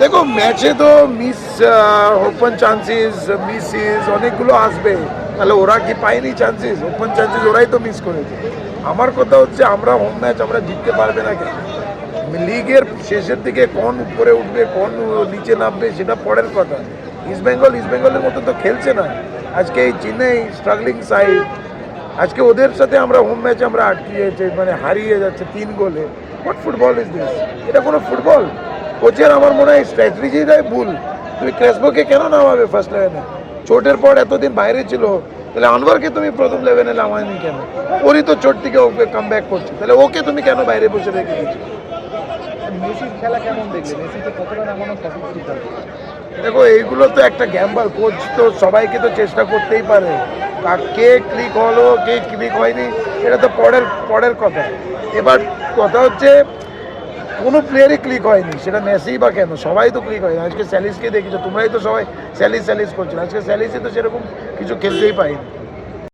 দেখো ম্যাচে তো মিস ওপেন চান্সেস মিসিস অনেকগুলো আসবে। তাহলে ওরা কি পায়নি চান্সেস ওপেন চান্সেস ওরাই তো মিস করেছে। আমার কথা হচ্ছে, আমরা হোম ম্যাচ আমরা জিততে পারবে না কেন? লিগের শেষের দিকে কোন উপরে উঠবে, কোন নিচে নামবে, সেটা পরের কথা। ইস্ট বেঙ্গল ইস্ট বেঙ্গলের মতো তো খেলছে না। আজকে এই চেন্নাই স্ট্রাগলিং সাইড আজকে ওদের সাথে আমরা হোম ম্যাচে আমরা আটকে আটকিয়েছে মানে হারিয়ে যাচ্ছে তিন গোলে। হোয়াট ফুটবল ইজ দিস এটা কোনো ফুটবল কোচের আমার মনে হয় স্ট্র্যাটেজিটাই ভুল। তুমি ক্রেসবোকে কেন নামাবে ফার্স্ট লেভেনে চোটের পর এতদিন বাইরে ছিল তাহলে আনোয়ারকে তুমি প্রথম লেভেনে নামায়নি কেন? ওরই তো চোট থেকে ওকে কাম ব্যাক করছে। তাহলে ওকে তুমি কেন বাইরে বসে রেখে দিচ্ছ দেখো এইগুলো তো একটা গ্যাম্বল কোচ তো সবাইকে তো চেষ্টা করতেই পারে। কে ক্লিক হলো কে ক্লিক হয়নি এটা তো পরের পরের কথা। এবার কথা হচ্ছে কোনো প্লেয়ারই ক্লিক হয়নি। সেটা মেসি বা কেন? সবাই তো ক্লিক হয়নি। আজকে স্যালিসকে দেখেছ তোমরাই তো সবাই স্যালিস স্যালিস করছ। আজকে স্যালিসে তো সেরকম কিছু খেলতেই পাইনি